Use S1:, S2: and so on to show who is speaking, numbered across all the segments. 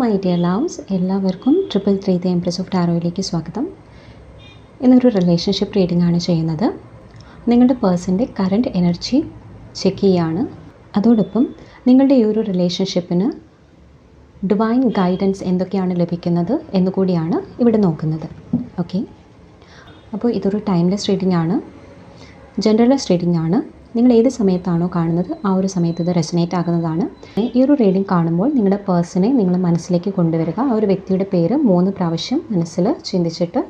S1: My dear loves. എല്ലാവർക്കും triple three the empress of ടാറോയിലേക്ക് സ്വാഗതം. ഇന്നൊരു റിലേഷൻഷിപ്പ് റീഡിംഗ് ആണ് ചെയ്യുന്നത്. നിങ്ങളുടെ പേഴ്സന്റെ കറണ്ട് എനർജി ചെക്ക് ചെയ്യുകയാണ് അതോടൊപ്പം നിങ്ങളുടെ ഈ ഒരു റിലേഷൻഷിപ്പിന് ഡിവൈൻ ഗൈഡൻസ് എന്തൊക്കെയാണ് ലഭിക്കുന്നത് എന്നുകൂടിയാണ് ഇവിടെ നോക്കുന്നത്. ഓക്കെ അപ്പോൾ ഇതൊരു ടൈംലെസ് റീഡിംഗ് ആണ്. ജനറലസ് റീഡിംഗ് ആണ്. നിങ്ങൾ ഏത് സമയത്താണോ കാണുന്നത് ആ ഒരു സമയത്ത് ഇത് റെസനേറ്റ് ആകുന്നതാണ്. ഈ ഒരു റീഡിംഗ് കാണുമ്പോൾ നിങ്ങളുടെ പേഴ്സണെ നിങ്ങൾ മനസ്സിലേക്ക് കൊണ്ടുവരിക. ആ ഒരു വ്യക്തിയുടെ പേര് മൂന്ന് പ്രാവശ്യം മനസ്സിൽ ചിന്തിച്ചിട്ട്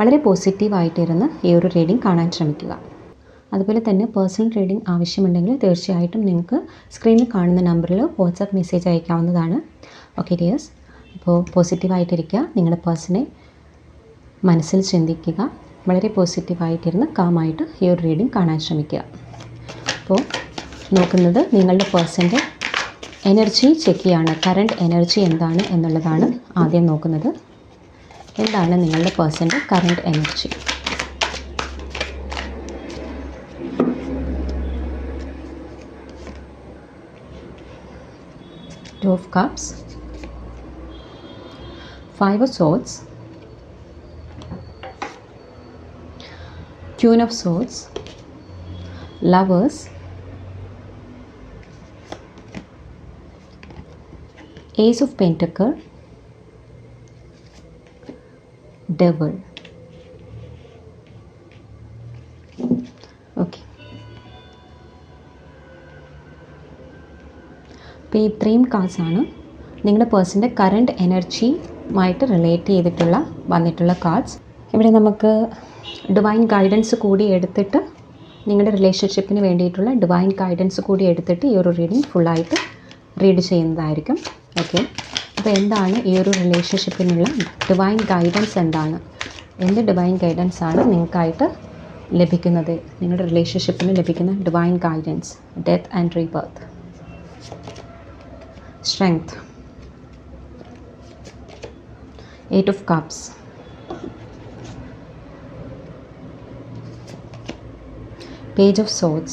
S1: വളരെ പോസിറ്റീവായിട്ടിരുന്ന് ഈ ഒരു റീഡിംഗ് കാണാൻ ശ്രമിക്കുക. അതുപോലെ തന്നെ പേഴ്സണൽ റീഡിംഗ് ആവശ്യമുണ്ടെങ്കിൽ തീർച്ചയായിട്ടും നിങ്ങൾക്ക് സ്ക്രീനിൽ കാണുന്ന നമ്പറിൽ വാട്സാപ്പ് മെസ്സേജ് അയക്കാവുന്നതാണ്. ഓക്കെ ഡിയേഴ്സ് അപ്പോൾ പോസിറ്റീവായിട്ടിരിക്കുക നിങ്ങളുടെ പേഴ്സണെ മനസ്സിൽ ചിന്തിക്കുക. വളരെ പോസിറ്റീവായിട്ടിരുന്ന് കാമായിട്ട് ഈ ഒരു റീഡിംഗ് കാണാൻ ശ്രമിക്കുക. അപ്പോൾ നോക്കുന്നത് നിങ്ങളുടെ പേഴ്സന്റെ എനർജി ചെക്ക് ചെയ്യാണ്. കറണ്ട് എനർജി എന്താണ് എന്നുള്ളതാണ് ആദ്യം നോക്കുന്നത്. എന്താണ് നിങ്ങളുടെ പേഴ്സന്റെ current energy two of cups five of swords Queen of Swords, Lovers, Ace of Pentacle, Devil. Okay അപ്പോൾ ഈ ഇത്രയും കാർഡ്സ് ആണ് നിങ്ങളുടെ പേഴ്സന്റെ കറണ്ട് എനർജിയുമായിട്ട് റിലേറ്റ് ചെയ്തിട്ടുള്ള വന്നിട്ടുള്ള കാർഡ്സ് ഇവിടെ നമുക്ക് ഡിവൈൻ ഗൈഡൻസ് കൂടി എടുത്തിട്ട് നിങ്ങളുടെ റിലേഷൻഷിപ്പിന് വേണ്ടിയിട്ടുള്ള ഡിവൈൻ ഗൈഡൻസ് കൂടി എടുത്തിട്ട് ഈ ഒരു റീഡിങ് ഫുള്ളായിട്ട് റീഡ് ചെയ്യുന്നതായിരിക്കും. ഓക്കെ അപ്പോൾ എന്താണ് ഈ ഒരു റിലേഷൻഷിപ്പിനുള്ള ഡിവൈൻ ഗൈഡൻസ് എന്താണ്? എന്ത് ഡിവൈൻ ഗൈഡൻസ് ആണ് നിങ്ങൾക്കായിട്ട് ലഭിക്കുന്നത്? നിങ്ങളുടെ റിലേഷൻഷിപ്പിന് ലഭിക്കുന്ന divine guidance death and rebirth strength eight of cups Page of Swords,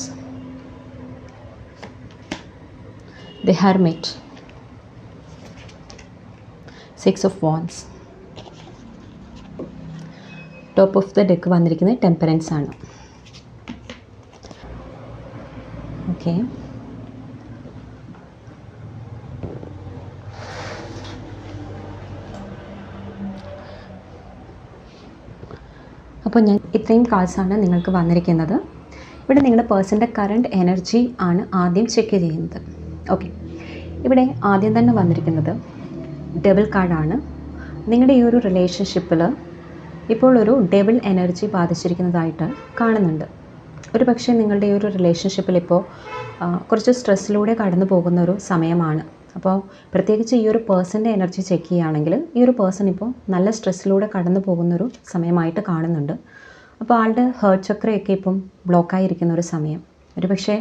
S1: The hermit six of wands top of the deck വന്നിരിക്കുന്നത് ടെമ്പറൻസ് ആണ്. ഓക്കെ അപ്പോൾ ഞാൻ ഇത്രയും കാർഡ്സാണ് നിങ്ങൾക്ക് വന്നിരിക്കുന്നത്. ഇവിടെ നിങ്ങളുടെ പേഴ്സന്റെ കറണ്ട് എനർജി ആണ് ആദ്യം ചെക്ക് ചെയ്യുന്നത്. ഓക്കെ ഇവിടെ ആദ്യം തന്നെ വന്നിരിക്കുന്നത് ഡബിൾ കാർഡാണ് നിങ്ങളുടെ ഈ ഒരു റിലേഷൻഷിപ്പിൽ ഇപ്പോൾ ഒരു ഡബിൾ എനർജി ബാധിച്ചിരിക്കുന്നതായിട്ട് കാണുന്നുണ്ട്. ഒരു പക്ഷേ നിങ്ങളുടെ ഈ ഒരു റിലേഷൻഷിപ്പിൽ ഇപ്പോൾ കുറച്ച് സ്ട്രെസ്സിലൂടെ കടന്നു പോകുന്ന ഒരു സമയമാണ്. അപ്പോൾ പ്രത്യേകിച്ച് ഈ ഒരു പേഴ്സന്റെ എനർജി ചെക്ക് ചെയ്യുകയാണെങ്കിൽ ഈ ഒരു പേഴ്സൺ ഇപ്പോൾ നല്ല സ്ട്രെസ്സിലൂടെ കടന്നു പോകുന്നൊരു സമയമായിട്ട് കാണുന്നുണ്ട്. അപ്പോൾ ആളുടെ ഹേർട്ട് ചക്രയൊക്കെ ഇപ്പം ബ്ലോക്കായിരിക്കുന്ന ഒരു സമയം. ഒരു പക്ഷേ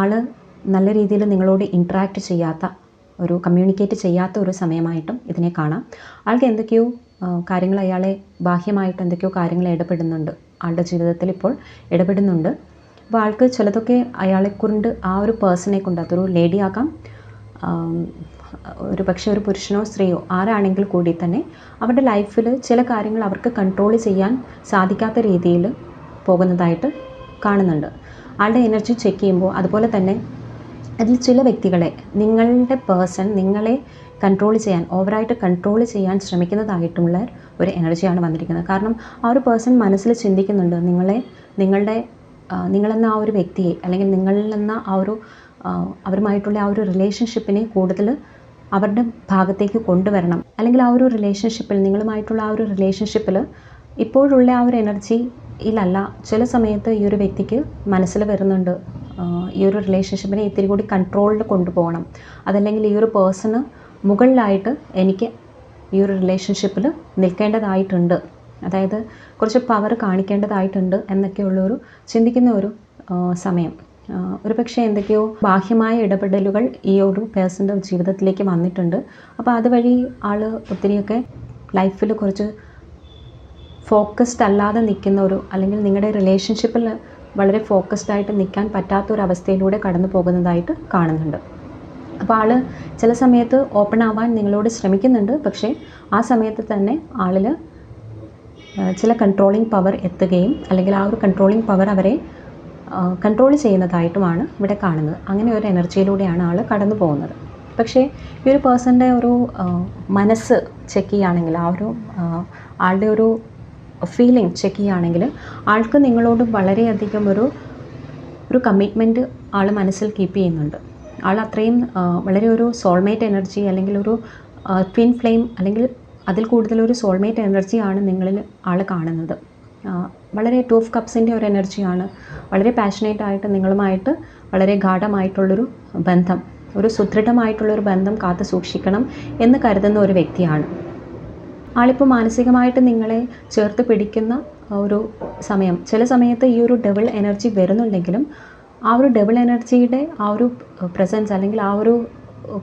S1: ആൾ നല്ല രീതിയിൽ നിങ്ങളോട് ഇൻട്രാക്ട് ചെയ്യാത്ത ഒരു കമ്മ്യൂണിക്കേറ്റ് ചെയ്യാത്ത ഒരു സമയമായിട്ടും ഇതിനെ കാണാം. ആൾക്ക് എന്തൊക്കെയോ കാര്യങ്ങൾ അയാളെ ബാഹ്യമായിട്ട് എന്തൊക്കെയോ കാര്യങ്ങൾ ഇടപെടുന്നുണ്ട്. ആളുടെ ജീവിതത്തിൽ ഇപ്പോൾ ഇടപെടുന്നുണ്ട്. അപ്പോൾ ആൾക്ക് ചിലതൊക്കെ അയാളെക്കൊണ്ട് ആ ഒരു പേഴ്സണെ കൊണ്ട് അതൊരു ലേഡി ആകാം ഒരു പക്ഷേ ഒരു പുരുഷനോ സ്ത്രീയോ ആരാണെങ്കിൽ കൂടി തന്നെ അവരുടെ ലൈഫിൽ ചില കാര്യങ്ങൾ അവർക്ക് കൺട്രോൾ ചെയ്യാൻ സാധിക്കാത്ത രീതിയിൽ പോകുന്നതായിട്ട് കാണുന്നുണ്ട്. ആളുടെ എനർജി ചെക്ക് ചെയ്യുമ്പോൾ അതുപോലെ തന്നെ അതിൽ ചില വ്യക്തികളെ നിങ്ങളുടെ പേഴ്സൺ നിങ്ങളെ കൺട്രോൾ ചെയ്യാൻ ഓവറായിട്ട് കൺട്രോൾ ചെയ്യാൻ ശ്രമിക്കുന്നതായിട്ടുള്ള ഒരു എനർജിയാണ് വന്നിരിക്കുന്നത്. കാരണം ആ ഒരു പേഴ്സൺ മനസ്സിൽ ചിന്തിക്കുന്നുണ്ട് നിങ്ങളെ നിങ്ങളുടെ നിങ്ങളെന്ന ആ ഒരു വ്യക്തിയെ അല്ലെങ്കിൽ നിങ്ങളെന്ന ആ ഒരു അവരുമായിട്ടുള്ള ആ ഒരു റിലേഷൻഷിപ്പിനെ കൂടുതൽ അവരുടെ ഭാഗത്തേക്ക് കൊണ്ടുവരണം. അല്ലെങ്കിൽ ആ ഒരു റിലേഷൻഷിപ്പിൽ നിങ്ങളുമായിട്ടുള്ള ആ ഒരു റിലേഷൻഷിപ്പിൽ ഇപ്പോഴുള്ള ആ ഒരു എനർജി ഇല്ലല്ല ചില സമയത്ത് ഈ ഒരു വ്യക്തിക്ക് മനസ്സിൽ വരുന്നുണ്ട് ഈ ഒരു റിലേഷൻഷിപ്പിനെ ഇത്തിരി കൂടി കൺട്രോളിൽ കൊണ്ടുപോകണം. അതല്ലെങ്കിൽ ഈ ഒരു പേഴ്സണ് മുകളിലായിട്ട് എനിക്ക് ഈ ഒരു റിലേഷൻഷിപ്പിൽ നിൽക്കേണ്ടതായിട്ടുണ്ട്. അതായത് കുറച്ച് പവർ കാണിക്കേണ്ടതായിട്ടുണ്ട് എന്നൊക്കെയുള്ളൊരു ചിന്തിക്കുന്ന ഒരു സമയം. ഒരു പക്ഷേ എന്തൊക്കെയോ ബാഹ്യമായ ഇടപെടലുകൾ ഈ ഒരു പേഴ്സന്റെ ജീവിതത്തിലേക്ക് വന്നിട്ടുണ്ട്. അപ്പോൾ അതുവഴി ആൾ ഒത്തിരിയൊക്കെ ലൈഫിൽ കുറച്ച് ഫോക്കസ്ഡ് അല്ലാതെ നിൽക്കുന്ന ഒരു അല്ലെങ്കിൽ നിങ്ങളുടെ റിലേഷൻഷിപ്പിൽ വളരെ ഫോക്കസ്ഡ് ആയിട്ട് നിൽക്കാൻ പറ്റാത്ത ഒരു അവസ്ഥയിലൂടെ കടന്നു പോകുന്നതായിട്ട് കാണുന്നുണ്ട്. അപ്പോൾ ആൾ ചില സമയത്ത് ഓപ്പൺ ആവാൻ നിങ്ങളോട് ശ്രമിക്കുന്നുണ്ട്. പക്ഷേ ആ സമയത്ത് തന്നെ ആളിൽ ചില കൺട്രോളിങ് പവർ എത്തുകയും അല്ലെങ്കിൽ ആ ഒരു കൺട്രോളിങ് പവർ അവരെ കൺട്രോൾ ചെയ്യുന്നതായിട്ടുമാണ് ഇവിടെ കാണുന്നത്. അങ്ങനെ ഒരു എനർജിയിലൂടെയാണ് ആൾ കടന്നു പോകുന്നത്. പക്ഷേ ഈ ഒരു പേഴ്സന്റെ ഒരു മനസ്സ് ചെക്ക് ചെയ്യുകയാണെങ്കിൽ ആ ഒരു ആളുടെ ഒരു ഫീലിംഗ് ചെക്ക് ചെയ്യുകയാണെങ്കിൽ ആൾക്ക് നിങ്ങളോട് വളരെയധികം ഒരു ഒരു കമ്മിറ്റ്മെന്റ് ആൾ മനസ്സിൽ കീപ്പ് ചെയ്യുന്നുണ്ട്. ആൾ അത്രയും വളരെ ഒരു സോൾമേറ്റ് എനർജി അല്ലെങ്കിൽ ഒരു ട്വിൻ ഫ്ലെയിം അല്ലെങ്കിൽ അതിൽ കൂടുതൽ ഒരു സോൾമേറ്റ് എനർജിയാണ് നിങ്ങളിൽ ആൾ കാണുന്നത്. വളരെ ടു ഓഫ് കപ്സിന്റെ ഒരു എനർജിയാണ് വളരെ പാഷനേറ്റ് ആയിട്ട് നിങ്ങളുമായിട്ട് വളരെ ഗാഠമായിട്ടുള്ളൊരു ബന്ധം ഒരു സുദൃഢമായിട്ടുള്ളൊരു ബന്ധം കാത്തു സൂക്ഷിക്കണം എന്ന് കരുതുന്ന ഒരു വ്യക്തിയാണ്. ആളിപ്പോൾ മാനസികമായിട്ട് നിങ്ങളെ ചേർത്ത് പിടിക്കുന്ന ഒരു സമയം ചില സമയത്ത് ഈ ഒരു ഡബിൾ എനർജി വരുന്നുണ്ടെങ്കിലും ആ ഒരു ഡബിൾ എനർജിയുടെ ആ ഒരു പ്രസൻസ് അല്ലെങ്കിൽ ആ ഒരു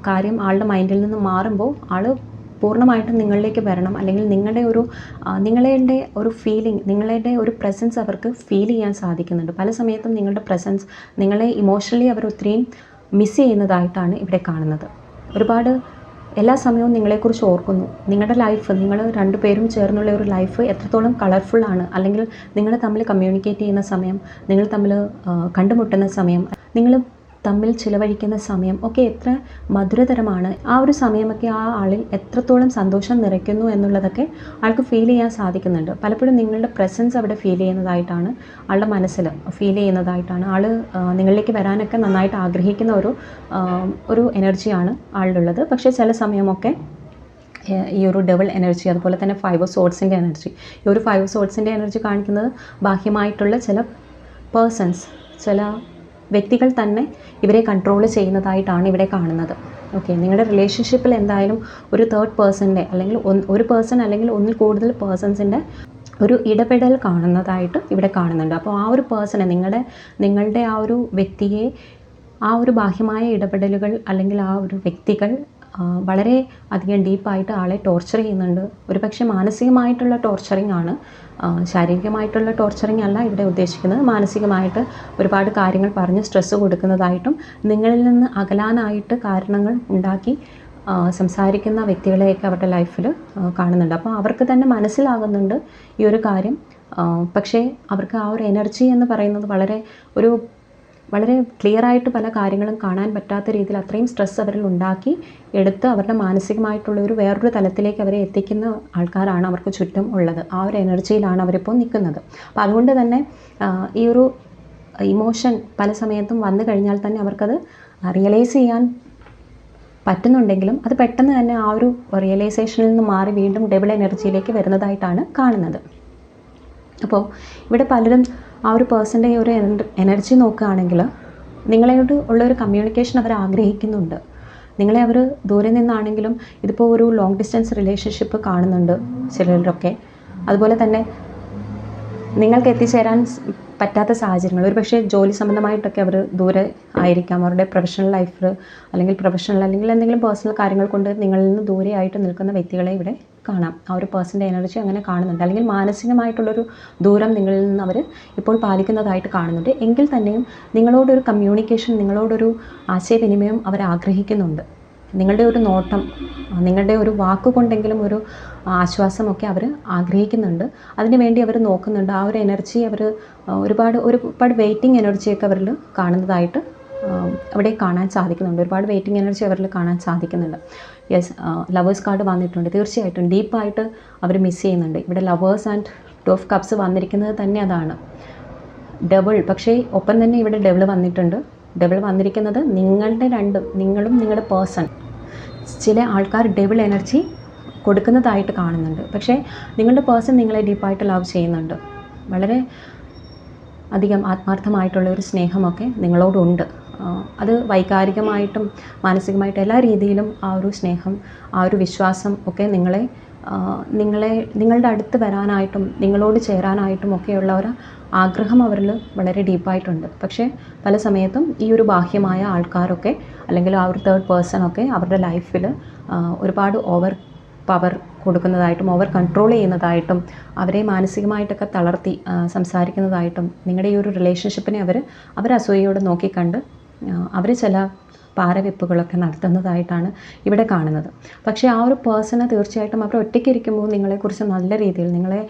S1: കാര്യം ആളുടെ മൈൻഡിൽ നിന്ന് മാറുമ്പോൾ ആൾ പൂർണമായിട്ടും നിങ്ങളിലേക്ക് വരണം. അല്ലെങ്കിൽ നിങ്ങളുടെ ഒരു നിങ്ങളുടെ ഒരു ഫീലിംഗ് നിങ്ങളുടെ ഒരു പ്രസൻസ് അവർക്ക് ഫീൽ ചെയ്യാൻ സാധിക്കുന്നുണ്ട്. പല സമയത്തും നിങ്ങളുടെ പ്രസൻസ് നിങ്ങളെ ഇമോഷണലി അവർ ഒത്തിരിയും മിസ് ചെയ്യുന്നതായിട്ടാണ് ഇവിടെ കാണുന്നത്. ഒരുപാട് എല്ലാ സമയവും നിങ്ങളെക്കുറിച്ച് ഓർക്കുന്നു. നിങ്ങളുടെ ലൈഫ് നിങ്ങൾ രണ്ടുപേരും ചേർന്നുള്ള ഒരു ലൈഫ് എത്രത്തോളം കളർഫുള്ളാണ് അല്ലെങ്കിൽ നിങ്ങൾ തമ്മിൽ കമ്മ്യൂണിക്കേറ്റ് ചെയ്യുന്ന സമയം നിങ്ങൾ തമ്മിൽ കണ്ടുമുട്ടുന്ന സമയം നിങ്ങൾ തമ്മിൽ ചിലവഴിക്കുന്ന സമയം ഒക്കെ എത്ര മധുരതരമാണ്. ആ ഒരു സമയമൊക്കെ ആ ആളിൽ എത്രത്തോളം സന്തോഷം നിറയ്ക്കുന്നു എന്നുള്ളതൊക്കെ ആൾക്ക് ഫീൽ ചെയ്യാൻ സാധിക്കുന്നുണ്ട്. പലപ്പോഴും നിങ്ങളുടെ പ്രസൻസ് അവിടെ ഫീൽ ചെയ്യുന്നതായിട്ടാണ് ആളുടെ മനസ്സിൽ ഫീൽ ചെയ്യുന്നതായിട്ടാണ്. ആൾ നിങ്ങളിലേക്ക് വരാനൊക്കെ നന്നായിട്ട് ആഗ്രഹിക്കുന്ന ഒരു ഒരു എനർജിയാണ് ആളിലുള്ളത് പക്ഷേ ചില സമയമൊക്കെ ഈ ഒരു ഡബിൾ എനർജി അതുപോലെ തന്നെ ഫൈവ് സോട്സിന്റെ എനർജി ഈ ഒരു ഫൈവ് സോട്സിന്റെ എനർജി കാണിക്കുന്നത് ബാഹ്യമായിട്ടുള്ള ചില പേഴ്സൺസ് ചില വ്യക്തികൾ തന്നെ ഇവരെ കൺട്രോൾ ചെയ്യുന്നതായിട്ടാണ് ഇവിടെ കാണുന്നത്. ഓക്കെ നിങ്ങളുടെ റിലേഷൻഷിപ്പിൽ എന്തായാലും ഒരു തേർഡ് പേഴ്സണിന്റെ അല്ലെങ്കിൽ ഒരു പേഴ്സൺ അല്ലെങ്കിൽ ഒന്നിൽ കൂടുതൽ പേഴ്സൺസിന്റെ ഒരു ഇടപെടൽ കാണുന്നതായിട്ട് ഇവിടെ കാണുന്നുണ്ട്. അപ്പോൾ ആ ഒരു പേഴ്സണെ നിങ്ങളുടെ നിങ്ങളുടെ ആ ഒരു വ്യക്തിയെ ആ ഒരു ബാഹ്യമായ ഇടപെടലുകൾ അല്ലെങ്കിൽ ആ ഒരു വ്യക്തികൾ വളരെ അധികം ഡീപ്പായിട്ട് ആളെ ടോർച്ചർ ചെയ്യുന്നുണ്ട്. ഒരു പക്ഷേ മാനസികമായിട്ടുള്ള ടോർച്ചറിങ് ആണ്. ശാരീരികമായിട്ടുള്ള ടോർച്ചറിങ് അല്ല ഇവിടെ ഉദ്ദേശിക്കുന്നത്. മാനസികമായിട്ട് ഒരുപാട് കാര്യങ്ങൾ പറഞ്ഞ് സ്ട്രെസ്സ് കൊടുക്കുന്നതായിട്ടും നിങ്ങളിൽ നിന്ന് അകലാനായിട്ട് കാരണങ്ങൾ ഉണ്ടാക്കി സംസാരിക്കുന്ന വ്യക്തികളെയൊക്കെ അവരുടെ ലൈഫിൽ കാണുന്നുണ്ട്. അപ്പോൾ അവർക്ക് തന്നെ മനസ്സിലാകുന്നുണ്ട് ഈ ഒരു കാര്യം. പക്ഷേ അവർക്ക് ആ ഒരു എനർജി എന്ന് പറയുന്നത് വളരെ ഒരു വളരെ ക്ലിയർ ആയിട്ട് പല കാര്യങ്ങളും കാണാൻ പറ്റാത്ത രീതിയിൽ അത്രയും സ്ട്രെസ് അവരിൽ ഉണ്ടാക്കി എടുത്ത് അവരുടെ മാനസികമായിട്ടുള്ള ഒരു വേറൊരു തലത്തിലേക്ക് അവരെ എത്തിക്കുന്ന ആൾക്കാരാണ് അവർക്ക് ചുറ്റും ഉള്ളത്. ആ ഒരു എനർജിയിലാണ് അവരിപ്പോൾ നിൽക്കുന്നത്. അപ്പോൾ അതുകൊണ്ട് തന്നെ ഈ ഒരു ഇമോഷൻ പല സമയത്തും വന്നു കഴിഞ്ഞാൽ തന്നെ അവർക്കത് റിയലൈസ് ചെയ്യാൻ പറ്റുന്നുണ്ടെങ്കിലും അത് പെട്ടെന്ന് തന്നെ ആ ഒരു റിയലൈസേഷനിൽ നിന്ന് മാറി വീണ്ടും ഡബിൾ എനർജിയിലേക്ക് വരുന്നതായിട്ടാണ് കാണുന്നത്. അപ്പോൾ ഇവിടെ പലരും ആ ഒരു പേഴ്സന്റെ ഒരു എനർജി നോക്കുകയാണെങ്കിൽ നിങ്ങളോട് ഉള്ളൊരു കമ്മ്യൂണിക്കേഷൻ അവർ ആഗ്രഹിക്കുന്നുണ്ട്. നിങ്ങളെ അവർ ദൂരെ നിന്നാണെങ്കിലും ഇതിപ്പോൾ ഒരു ലോങ് ഡിസ്റ്റൻസ് റിലേഷൻഷിപ്പ് കാണുന്നുണ്ട് ചിലരൊക്കെ അതുപോലെ തന്നെ നിങ്ങൾക്ക് എത്തിച്ചേരാൻ പറ്റാത്ത സാഹചര്യങ്ങൾ. ഒരു പക്ഷേ ജോലി സംബന്ധമായിട്ടൊക്കെ അവർ ദൂരെ ആയിരിക്കാം. അവരുടെ പ്രൊഫഷണൽ ലൈഫിൽ അല്ലെങ്കിൽ പ്രൊഫഷണൽ അല്ലെങ്കിൽ എന്തെങ്കിലും പേഴ്സണൽ കാര്യങ്ങൾ കൊണ്ട് നിങ്ങളിൽ നിന്ന് ദൂരെയായിട്ട് നിൽക്കുന്ന വ്യക്തികളെ ഇവിടെ കാണാം. ആ ഒരു പേഴ്സന്റെ എനർജി അങ്ങനെ കാണുന്നുണ്ട്. അല്ലെങ്കിൽ മാനസികമായിട്ടുള്ളൊരു ദൂരം നിങ്ങളിൽ നിന്ന് അവർ ഇപ്പോൾ പാലിക്കുന്നതായിട്ട് കാണുന്നുണ്ട്. എങ്കിൽ തന്നെയും നിങ്ങളോടൊരു കമ്മ്യൂണിക്കേഷൻ നിങ്ങളോടൊരു ആശയവിനിമയം അവർ ആഗ്രഹിക്കുന്നുണ്ട്. നിങ്ങളുടെ ഒരു നോട്ടം നിങ്ങളുടെ ഒരു വാക്കുകൊണ്ടെങ്കിലും ഒരു ആശ്വാസമൊക്കെ അവർ ആഗ്രഹിക്കുന്നുണ്ട്. അതിന് വേണ്ടി അവർ നോക്കുന്നുണ്ട്. ആ ഒരു എനർജി അവർ ഒരുപാട് ഒരുപാട് വെയിറ്റിംഗ് എനർജിയൊക്കെ അവരിൽ കാണുന്നതായിട്ട് അവിടെ കാണാൻ സാധിക്കുന്നുണ്ട്. ഒരുപാട് വെയിറ്റിംഗ് എനർജി അവരിൽ കാണാൻ സാധിക്കുന്നുണ്ട്. യെസ് ലവേഴ്സ് കാർഡ് വന്നിട്ടുണ്ട്. തീർച്ചയായിട്ടും ഡീപ്പായിട്ട് അവർ മിസ് ചെയ്യുന്നുണ്ട്. ഇവിടെ lovers and two of cups വന്നിരിക്കുന്നത് തന്നെ അതാണ്. ഡബിൾ പക്ഷേ ഒപ്പം തന്നെ ഇവിടെ ഡബിൾ വന്നിട്ടുണ്ട്. ഡബിൾ വന്നിരിക്കുന്നത് നിങ്ങളുടെ രണ്ടും നിങ്ങളും നിങ്ങളുടെ പേഴ്സൺ ചില ആൾക്കാർ ഡബിൾ എനർജി കൊടുക്കുന്നതായിട്ട് കാണുന്നുണ്ട്. പക്ഷേ നിങ്ങളുടെ പേഴ്സൺ നിങ്ങളെ ഡീപ്പായിട്ട് ലവ് ചെയ്യുന്നുണ്ട്. വളരെ അധികം ആത്മാർത്ഥമായിട്ടുള്ള ഒരു സ്നേഹമൊക്കെ നിങ്ങളോടുണ്ട്. അത് വൈകാരികമായിട്ടും മാനസികമായിട്ടും എല്ലാ രീതിയിലും ആ ഒരു സ്നേഹം ആ ഒരു വിശ്വാസം ഒക്കെ നിങ്ങളെ നിങ്ങളെ നിങ്ങളുടെ അടുത്ത് വരാനായിട്ടും നിങ്ങളോട് ചേരാനായിട്ടും ഒക്കെയുള്ള ഒരു ആഗ്രഹം അവരിൽ വളരെ ഡീപ്പായിട്ടുണ്ട്. പക്ഷേ പല സമയത്തും ഈ ഒരു ബാഹ്യമായ ആൾക്കാരൊക്കെ അല്ലെങ്കിൽ ആ ഒരു തേർഡ് പേഴ്സൺ ഒക്കെ അവരുടെ ലൈഫിൽ ഒരുപാട് ഓവർ പവർ കൊടുക്കുന്നതായിട്ടും ഓവർ കൺട്രോൾ ചെയ്യുന്നതായിട്ടും അവരെ മാനസികമായിട്ടൊക്കെ തളർത്തി സംസാരിക്കുന്നതായിട്ടും നിങ്ങളുടെ ഈ ഒരു റിലേഷൻഷിപ്പിനെ അവർ അവർ അസൂയയോടെ നോക്കിക്കണ്ട് അവർ ചില പാരവെപ്പുകളൊക്കെ നടത്തുന്നതായിട്ടാണ് ഇവിടെ കാണുന്നത്. പക്ഷേ ആ ഒരു പേഴ്സണെ തീർച്ചയായിട്ടും അവർ ഒറ്റയ്ക്ക് ഇരിക്കുമ്പോൾ നിങ്ങളെക്കുറിച്ച് നല്ല രീതിയിൽ നിങ്ങളെ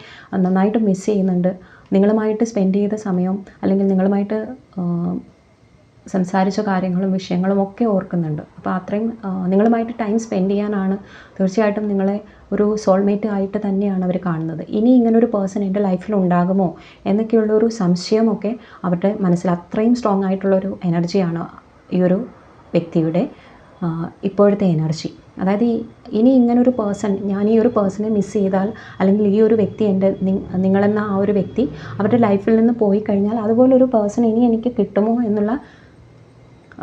S1: നന്നായിട്ട് മിസ് ചെയ്യുന്നുണ്ട്. നിങ്ങളുമായിട്ട് സ്പെൻഡ് ചെയ്ത സമയം അല്ലെങ്കിൽ നിങ്ങളുമായിട്ട് സംസാരിച്ച കാര്യങ്ങളും വിഷയങ്ങളും ഒക്കെ ഓർക്കുന്നുണ്ട്. അപ്പോൾ അത്രയും നിങ്ങളുമായിട്ട് ടൈം സ്പെൻഡ് ചെയ്യാനാണ് തീർച്ചയായിട്ടും നിങ്ങളെ ഒരു സോൾമേറ്റ് ആയിട്ട് തന്നെയാണ് അവർ കാണുന്നത്. ഇനി ഇങ്ങനൊരു പേഴ്സൺ എന്റെ ലൈഫിൽ ഉണ്ടാകുമോ എന്നൊക്കെയുള്ളൊരു സംശയമൊക്കെ അവരുടെ മനസ്സിൽ അത്രയും സ്ട്രോങ് ആയിട്ടുള്ളൊരു എനർജിയാണ് ഈ ഒരു വ്യക്തിയുടെ ഇപ്പോഴത്തെ എനർജി അതായത് ഇനി ഇങ്ങനൊരു പേഴ്സൺ ഞാൻ ഈ ഒരു പേഴ്സണെ മിസ് ചെയ്താൽ അല്ലെങ്കിൽ ഈ ഒരു വ്യക്തി എന്റെ നിങ്ങളെന്ന ആ ഒരു വ്യക്തി അവരുടെ ലൈഫിൽ നിന്ന് പോയി കഴിഞ്ഞാൽ അതുപോലൊരു പേഴ്സൺ ഇനി എനിക്ക് കിട്ടുമോ എന്നുള്ള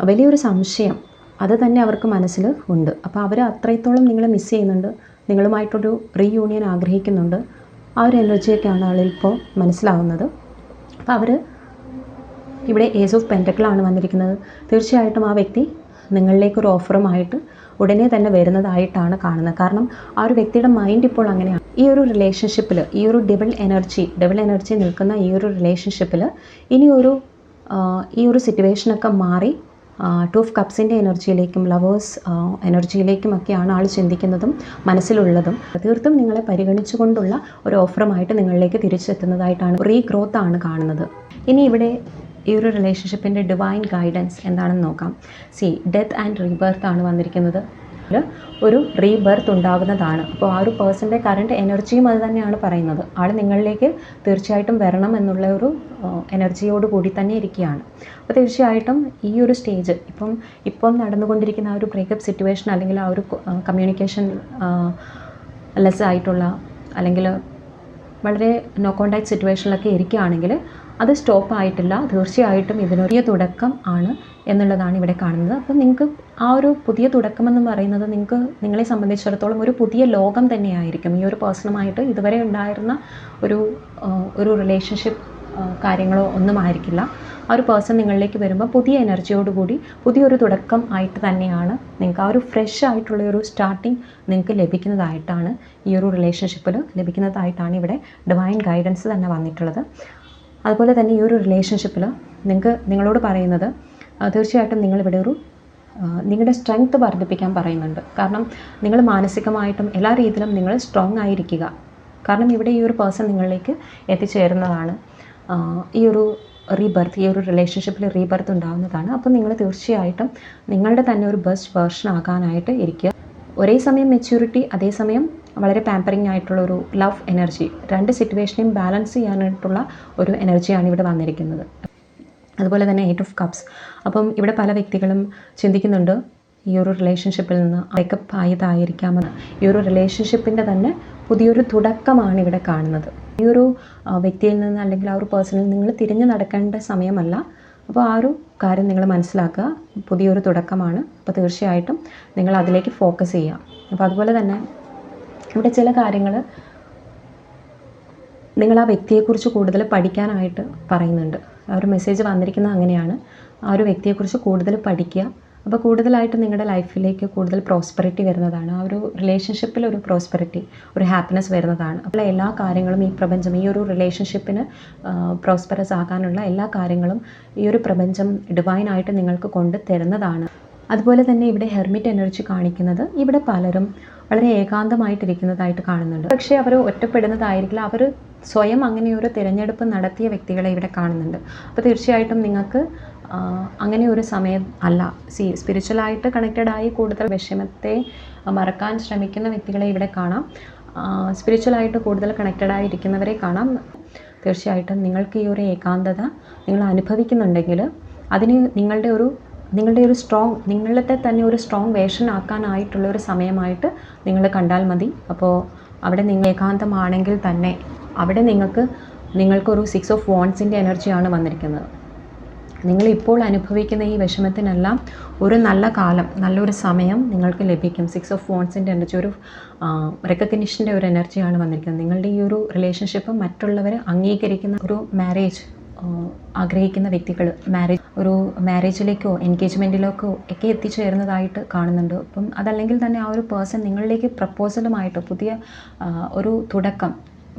S1: വലിയൊരു സംശയം. അത് തന്നെ അവർക്ക് മനസ്സിൽ ഉണ്ട്. അപ്പോൾ അവർ അത്രത്തോളം നിങ്ങളെ മിസ് ചെയ്യുന്നുണ്ട്. നിങ്ങളുമായിട്ടൊരു റീയൂണിയൻ ആഗ്രഹിക്കുന്നുണ്ട്. ആ ഒരു എനർജിയൊക്കെയാണ് ആളിപ്പോൾ മനസ്സിലാവുന്നത്. അപ്പോൾ അവർ ഇവിടെ ഏസ് ഓഫ് പെന്റക്കിളാണ് വന്നിരിക്കുന്നത്. തീർച്ചയായിട്ടും ആ വ്യക്തി നിങ്ങളിലേക്ക് ഒരു ഓഫറുമായിട്ട് ഉടനെ തന്നെ വരുന്നതായിട്ടാണ് കാണുന്നത്. കാരണം ആ ഒരു വ്യക്തിയുടെ മൈൻഡ് ഇപ്പോൾ അങ്ങനെയാണ്. ഈ ഒരു റിലേഷൻഷിപ്പിൽ ഈ ഒരു ഡബിൾ എനർജി ഡബിൾ എനർജി നിൽക്കുന്ന ഈ ഒരു റിലേഷൻഷിപ്പിൽ ഇനി ഒരു ഈ ഒരു സിറ്റുവേഷനൊക്കെ മാറി ടു ഓഫ് കപ്സിന്റെ എനർജിയിലേക്കും ലവേഴ്സ് എനർജിയിലേക്കുമൊക്കെയാണ് ആൾ ചിന്തിക്കുന്നതും മനസ്സിലുള്ളതും. തീർത്തും നിങ്ങളെ പരിഗണിച്ചുകൊണ്ടുള്ള ഒരു ഓഫറുമായിട്ട് നിങ്ങളിലേക്ക് തിരിച്ചെത്തുന്നതായിട്ടാണ് റീ ഗ്രോത്ത് ആണ് കാണുന്നത്. ഇനി ഇവിടെ ഈ ഒരു റിലേഷൻഷിപ്പിന്റെ ഡിവൈൻ ഗൈഡൻസ് എന്താണെന്ന് നോക്കാം. സി ഡെത്ത് ആൻഡ് റീബർത്ത് ആണ് വന്നിരിക്കുന്നത്. ഒരു റീബർത്ത് ഉണ്ടാകുന്നതാണ് അപ്പോൾ ആ ഒരു പേഴ്സന്റെ കറണ്ട് എനർജിയും അത് തന്നെയാണ് പറയുന്നത്. ആൾ നിങ്ങളിലേക്ക് തീർച്ചയായിട്ടും വരണം എന്നുള്ള ഒരു എനർജിയോട് കൂടി തന്നെ ഇരിക്കുകയാണ്. അപ്പോൾ തീർച്ചയായിട്ടും ഈ ഒരു സ്റ്റേജ് ഇപ്പം ഇപ്പം നടന്നുകൊണ്ടിരിക്കുന്ന ആ ഒരു ബ്രേക്കപ്പ് സിറ്റുവേഷൻ അല്ലെങ്കിൽ ആ ഒരു കമ്മ്യൂണിക്കേഷൻ ലെസ് ആയിട്ടുള്ള അല്ലെങ്കിൽ വളരെ നോ കോണ്ടാക്ട് സിറ്റുവേഷനിലൊക്കെ ഇരിക്കുകയാണെങ്കിൽ അത് സ്റ്റോപ്പ് ആയിട്ടില്ല. തീർച്ചയായിട്ടും ഇതിനൊരു തുടക്കം ആണ് എന്നുള്ളതാണ് ഇവിടെ കാണുന്നത്. അപ്പം നിങ്ങൾക്ക് ആ ഒരു പുതിയ തുടക്കം എന്ന് പറയുന്നത് നിങ്ങൾക്ക് നിങ്ങളെ സംബന്ധിച്ചിടത്തോളം ഒരു പുതിയ ലോകം തന്നെയായിരിക്കും. ഈ ഒരു പേഴ്സണുമായിട്ട് ഇതുവരെ ഉണ്ടായിരുന്ന ഒരു ഒരു റിലേഷൻഷിപ്പ് കാര്യങ്ങളോ ഒന്നും ആയിരിക്കില്ല. ആ ഒരു പേഴ്സൺ നിങ്ങളിലേക്ക് വരുമ്പോൾ പുതിയ എനർജിയോടുകൂടി പുതിയൊരു തുടക്കം ആയിട്ട് തന്നെയാണ് നിങ്ങൾക്ക് ആ ഒരു ഫ്രഷ് ആയിട്ടുള്ള ഒരു സ്റ്റാർട്ടിങ് നിങ്ങൾക്ക് ലഭിക്കുന്നതായിട്ടാണ് ഈ ഒരു റിലേഷൻഷിപ്പിൽ ലഭിക്കുന്നതായിട്ടാണ് ഇവിടെ ഡിവൈൻ ഗൈഡൻസ് തന്നെ വന്നിട്ടുള്ളത്. അതുപോലെ തന്നെ ഈ ഒരു റിലേഷൻഷിപ്പിൽ നിങ്ങൾക്ക് നിങ്ങളോട് പറയുന്നത് തീർച്ചയായിട്ടും നിങ്ങളിവിടെ ഒരു നിങ്ങളുടെ സ്ട്രെങ്ത് വർദ്ധിപ്പിക്കാൻ പറയുന്നുണ്ട്. കാരണം നിങ്ങൾ മാനസികമായിട്ടും എല്ലാ രീതിയിലും നിങ്ങൾ സ്ട്രോങ് ആയിരിക്കുക. കാരണം ഇവിടെ ഈ ഒരു പേഴ്സൺ നിങ്ങളിലേക്ക് എത്തിച്ചേരുന്നതാണ്. ഈ ഒരു റീബർത്ത് ഈ ഒരു റിലേഷൻഷിപ്പിൽ റീബർത്ത് ഉണ്ടാകുന്നതാണ് അപ്പോൾ നിങ്ങൾ തീർച്ചയായിട്ടും നിങ്ങളുടെ തന്നെ ഒരു ബെസ്റ്റ് വേർഷൻ ആകാനായിട്ട് ഇരിക്കുക. ഒരേ സമയം മെച്യൂരിറ്റി അതേസമയം വളരെ പാമ്പറിങ് ആയിട്ടുള്ള ഒരു ലവ് എനർജി രണ്ട് സിറ്റുവേഷനെയും ബാലൻസ് ചെയ്യാനായിട്ടുള്ള ഒരു എനർജിയാണ് ഇവിടെ വന്നിരിക്കുന്നത്. അതുപോലെ തന്നെ എയ്റ്റ് ഓഫ് കപ്സ് അപ്പം ഇവിടെ പല വ്യക്തികളും ചിന്തിക്കുന്നുണ്ട് ഈ ഒരു റിലേഷൻഷിപ്പിൽ നിന്ന് ബ്രേക്കപ്പ് ആയതായിരിക്കാമെന്ന് ഈ ഒരു റിലേഷൻഷിപ്പിന്റെ തന്നെ പുതിയൊരു തുടക്കമാണ് ഇവിടെ കാണുന്നത്. ഈ ഒരു വ്യക്തിയിൽ നിന്ന് അല്ലെങ്കിൽ ആ ഒരു പേഴ്സണിൽ നിങ്ങൾ തിരിഞ്ഞു നടക്കേണ്ട സമയമല്ല. അപ്പോൾ ആ ഒരു കാര്യം നിങ്ങൾ മനസ്സിലാക്കുക. പുതിയൊരു തുടക്കമാണ്. അപ്പോൾ തീർച്ചയായിട്ടും നിങ്ങൾ അതിലേക്ക് ഫോക്കസ് ചെയ്യുക. അപ്പോൾ അതുപോലെ തന്നെ ഇവിടെ ചില കാര്യങ്ങൾ നിങ്ങൾ ആ വ്യക്തിയെക്കുറിച്ച് കൂടുതൽ പഠിക്കാനായിട്ട് പറയുന്നുണ്ട്. ആ ഒരു മെസ്സേജ് വന്നിരിക്കുന്നത് അങ്ങനെയാണ്. ആ ഒരു വ്യക്തിയെക്കുറിച്ച് കൂടുതൽ പഠിക്കുക. അപ്പോൾ കൂടുതലായിട്ട് നിങ്ങളുടെ ലൈഫിലേക്ക് കൂടുതൽ പ്രോസ്പെറിറ്റി വരുന്നതാണ്. ആ ഒരു റിലേഷൻഷിപ്പിൽ ഒരു പ്രോസ്പെറിറ്റി ഒരു ഹാപ്പിനെസ് വരുന്നതാണ്. അപ്പോൾ എല്ലാ കാര്യങ്ങളും ഈ പ്രപഞ്ചം ഈ ഒരു റിലേഷൻഷിപ്പിന് പ്രോസ്പെറസ് ആകാനുള്ള എല്ലാ കാര്യങ്ങളും ഈ ഒരു പ്രപഞ്ചം ഡിവൈനായിട്ട് നിങ്ങൾക്ക് കൊണ്ട് തരുന്നതാണ്. അതുപോലെ തന്നെ ഇവിടെ ഹെർമിറ്റ് എനർജി കാണിക്കുന്നത് ഇവിടെ പലരും വളരെ ഏകാന്തമായിട്ടിരിക്കുന്നതായിട്ട് കാണുന്നുണ്ട്. പക്ഷേ അവർ ഒറ്റപ്പെടുന്നതായിരിക്കില്ല. അവർ സ്വയം അങ്ങനെ ഒരു തിരഞ്ഞെടുപ്പ് നടത്തിയ വ്യക്തികളെ ഇവിടെ കാണുന്നുണ്ട്. അപ്പോൾ തീർച്ചയായിട്ടും നിങ്ങൾക്ക് അങ്ങനെ ഒരു സമയം അല്ല. സി സ്പിരിച്വലായിട്ട് കണക്റ്റഡ് ആയി കൂടുതൽ വിഷമത്തെ മറക്കാൻ ശ്രമിക്കുന്ന വ്യക്തികളെ ഇവിടെ കാണാം. സ്പിരിച്വലായിട്ട് കൂടുതൽ കണക്റ്റഡ് ആയിരിക്കുന്നവരെ കാണാം. തീർച്ചയായിട്ടും നിങ്ങൾക്ക് ഈ ഒരു ഏകാന്തത നിങ്ങൾ അനുഭവിക്കുന്നുണ്ടെങ്കിൽ അതിന് നിങ്ങളുടെ ഒരു നിങ്ങളുടെ ഒരു സ്ട്രോങ് നിങ്ങളത്തെ തന്നെ ഒരു സ്ട്രോങ് വേഷൻ ആക്കാനായിട്ടുള്ള ഒരു സമയമായിട്ട് നിങ്ങൾ കണ്ടാൽ മതി. അപ്പോൾ അവിടെ നിങ്ങൾ ഏകാന്തമാണെങ്കിൽ തന്നെ അവിടെ നിങ്ങൾക്ക് നിങ്ങൾക്കൊരു സിക്സ് ഓഫ് വോൺസിന്റെ എനർജിയാണ് വന്നിരിക്കുന്നത്. നിങ്ങൾ ഇപ്പോൾ അനുഭവിക്കുന്ന ഈ വിഷമത്തിനെല്ലാം ഒരു നല്ല കാലം നല്ലൊരു സമയം നിങ്ങൾക്ക് ലഭിക്കും. സിക്സ് ഓഫ് വോൺസിന്റെ എനർജി ഒരു റെക്കഗ്നിഷന്റെ ഒരു എനർജിയാണ് വന്നിരിക്കുന്നത്. നിങ്ങളുടെ ഈ ഒരു റിലേഷൻഷിപ്പ് മറ്റുള്ളവരെ അംഗീകരിക്കുന്ന ഒരു മാരേജ് ആഗ്രഹിക്കുന്ന വ്യക്തികൾ മാരേജ് ഒരു മാരേജിലേക്കോ എൻഗേജ്മെന്റിലേക്കോ ഒക്കെ എത്തിച്ചേരുന്നതായിട്ട് കാണുന്നുണ്ട്. അപ്പം അതല്ലെങ്കിൽ തന്നെ ആ ഒരു പേഴ്സൺ നിങ്ങളിലേക്ക് പ്രപ്പോസലുമായിട്ട് പുതിയ ഒരു തുടക്കം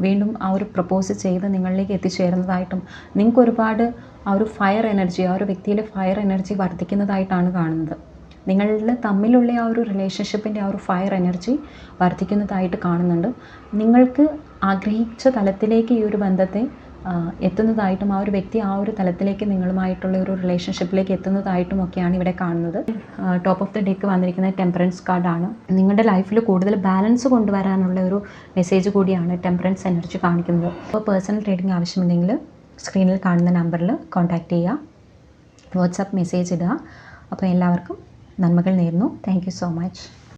S1: വീണ്ടും ആ ഒരു പ്രപ്പോസ് ചെയ്ത് നിങ്ങളിലേക്ക് എത്തിച്ചേരുന്നതായിട്ടും നിങ്ങൾക്ക് ഒരുപാട് ആ ഒരു ഫയർ എനർജി ആ ഒരു വ്യക്തിയിലെ ഫയർ എനർജി വർദ്ധിക്കുന്നതായിട്ടാണ് കാണുന്നത്. നിങ്ങളുടെ തമ്മിലുള്ള ആ ഒരു റിലേഷൻഷിപ്പിന്റെ ആ ഒരു ഫയർ എനർജി വർദ്ധിക്കുന്നതായിട്ട് കാണുന്നുണ്ട്. നിങ്ങൾക്ക് ആഗ്രഹിച്ച തലത്തിലേക്ക് ഈ ഒരു ബന്ധത്തെ എത്തുന്നതായിട്ടും ആ ഒരു വ്യക്തി ആ ഒരു തലത്തിലേക്ക് നിങ്ങളുമായിട്ടുള്ള ഒരു റിലേഷൻഷിപ്പിലേക്ക് എത്തുന്നതായിട്ടും ഒക്കെയാണ് ഇവിടെ കാണുന്നത്. ടോപ്പ് ഓഫ് ദി ഡേക്ക് വന്നിരിക്കുന്ന ടെമ്പറൻസ് കാർഡാണ് നിങ്ങളുടെ ലൈഫിൽ കൂടുതൽ ബാലൻസ് കൊണ്ടുവരാനുള്ള ഒരു മെസ്സേജ് കൂടിയാണ് ടെമ്പറൻസ് എനർജി കാണിക്കുന്നത്. അപ്പോൾ പേഴ്സണൽ ട്രേഡിംഗ് ആവശ്യമുണ്ടെങ്കിൽ സ്ക്രീനിൽ കാണുന്ന നമ്പറിൽ കോൺടാക്റ്റ് ചെയ്യുക. വാട്സാപ്പ് മെസ്സേജ് ഇടുക. അപ്പോൾ എല്ലാവർക്കും നന്മകൾ നേരുന്നു. Thank so much